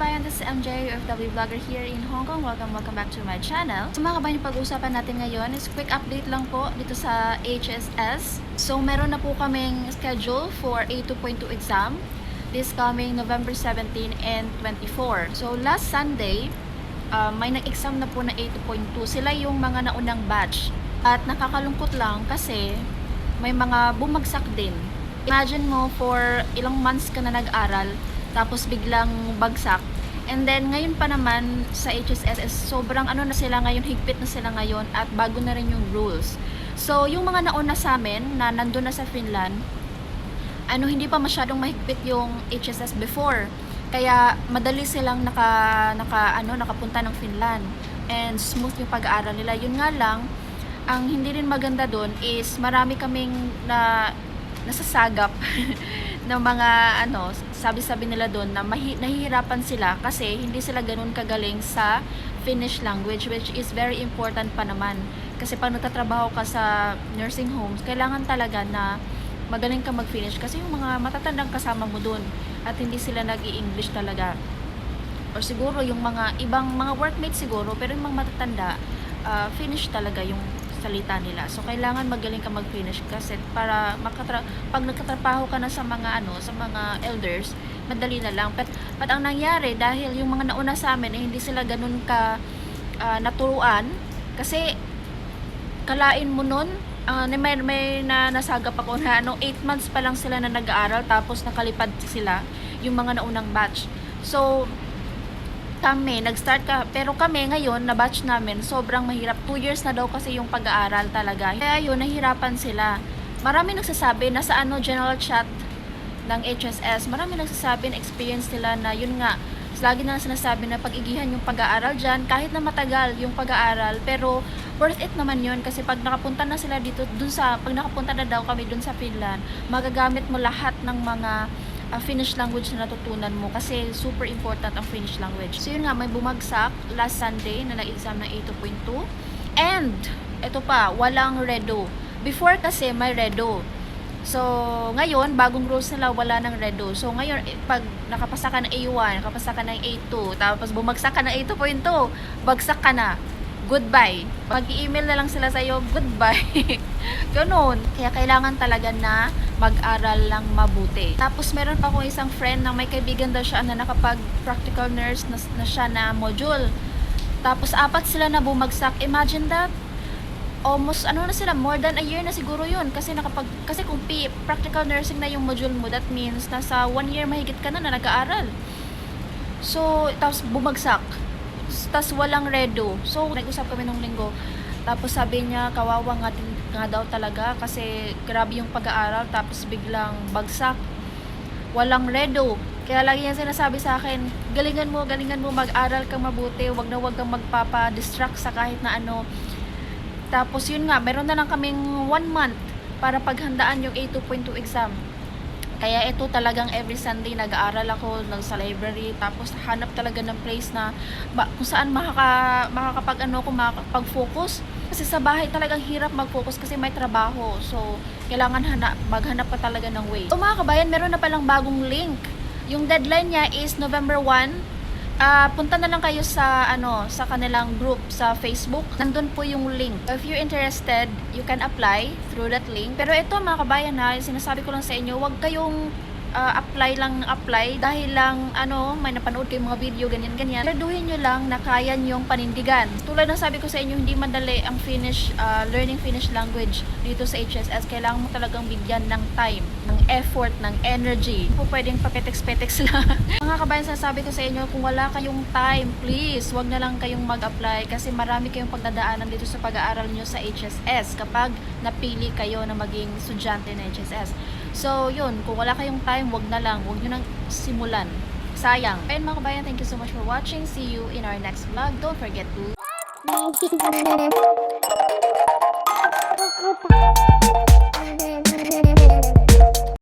kabayan, this is MJ, OFW vlogger here in Hong Kong. Welcome, welcome back to my channel. So mga kabayan, pag-uusapan natin ngayon is quick update lang po dito sa HSS. So meron na po kaming schedule for A2.2 exam this coming November 17 and 24. So last Sunday, uh, may nag-exam na po na A2.2. Sila yung mga naunang batch. At nakakalungkot lang kasi may mga bumagsak din. Imagine mo for ilang months ka na nag-aral tapos biglang bagsak. And then ngayon pa naman sa HSS sobrang ano na sila ngayon, higpit na sila ngayon at bago na rin yung rules. So yung mga nauna sa amin na nandun na sa Finland, ano hindi pa masyadong mahigpit yung HSS before. Kaya madali silang naka naka ano nakapunta ng Finland and smooth yung pag-aaral nila. Yun nga lang ang hindi rin maganda doon is marami kaming na nasasagap ng mga ano, sabi-sabi nila doon na mahi, nahihirapan sila kasi hindi sila ganun kagaling sa Finnish language which is very important pa naman. Kasi pag nagtatrabaho ka sa nursing homes, kailangan talaga na magaling ka mag-Finnish kasi yung mga matatandang kasama mo doon at hindi sila nag english talaga. Or siguro yung mga ibang mga workmates siguro pero yung mga matatanda, uh, Finnish talaga yung salita nila. So kailangan magaling ka mag-finish kasi para makatra pag nagtatrabaho ka na sa mga ano, sa mga elders, madali na lang. But, but ang nangyari dahil yung mga nauna sa amin eh, hindi sila ganun ka uh, naturuan kasi kalain mo nun uh, may, may na nasagap ako na ano, 8 months pa lang sila na nag-aaral tapos nakalipad sila yung mga naunang batch. So, kami, nag-start ka, pero kami ngayon, na batch namin, sobrang mahirap. 2 years na daw kasi yung pag-aaral talaga. Kaya yun, nahirapan sila. Marami nagsasabi, nasa ano, general chat ng HSS, marami nagsasabi na experience nila na yun nga, lagi na sinasabi na pag-igihan yung pag-aaral dyan, kahit na matagal yung pag-aaral, pero worth it naman yun kasi pag nakapunta na sila dito, dun sa, pag nakapunta na daw kami dun sa Finland, magagamit mo lahat ng mga uh, Finnish language na natutunan mo kasi super important ang Finnish language. So yun nga, may bumagsak last Sunday na nag-exam ng 8.2 and ito pa, walang redo. Before kasi may redo. So, ngayon, bagong rules nila, wala ng redo. So, ngayon, eh, pag nakapasa ka ng A1, nakapasa ka ng A2, tapos bumagsak ka ng A2.2, bagsak ka na. Goodbye. Mag-email na lang sila sa'yo, goodbye. Ganun. Kaya kailangan talaga na mag-aral lang mabuti. Tapos meron pa akong isang friend na may kaibigan daw siya na nakapag practical nurse na, na siya na module. Tapos apat sila na bumagsak. Imagine that. Almost ano na sila, more than a year na siguro yun. Kasi nakapag, kasi kung P, practical nursing na yung module mo, that means nasa one year mahigit ka na na nag-aaral. So, tapos bumagsak. Tapos walang redo. So, nag-usap kami nung linggo. Tapos sabi niya, kawawa nga, din- nga daw talaga kasi grabe yung pag-aaral tapos biglang bagsak. Walang redo. Kaya lagi niya sinasabi sa akin, galingan mo, galingan mo, mag-aral kang mabuti, wag na wag kang magpapa-distract sa kahit na ano. Tapos yun nga, meron na lang kaming one month para paghandaan yung A2.2 exam. Kaya ito talagang every Sunday nag-aaral ako ng sa library tapos hanap talaga ng place na ba, kung saan makaka, makakapag ano ko makakapag-focus kasi sa bahay talagang hirap mag-focus kasi may trabaho. So, kailangan hanap, maghanap ka talaga ng way. So mga kabayan, meron na palang bagong link. Yung deadline niya is November 1 Ah, punta na lang kayo sa ano sa kanilang group sa Facebook. Nandun po yung link. If you're interested, you can apply through that link. Pero ito mga kabayan ha, sinasabi ko lang sa inyo, wag kayong ah, apply lang apply dahil lang ano, may napanood kayong mga video ganyan ganyan. Graduhin nyo lang na kaya nyong panindigan. Tulad ng sabi ko sa inyo, hindi madali ang Finnish ah, learning Finnish language dito sa HSS. Kailangan mo talagang bigyan ng time, ng effort, ng energy. Po pwedeng papetex-petex lang. mga kabayan, sasabi ko sa inyo, kung wala kayong time, please, wag na lang kayong mag-apply kasi marami kayong pagdadaanan dito sa pag-aaral nyo sa HSS kapag napili kayo na maging estudyante ng HSS. So, yun, kung wala kayong time, wag na lang, wag nyo nang simulan. Sayang. Ayun mga kabayan, thank you so much for watching. See you in our next vlog. Don't forget to.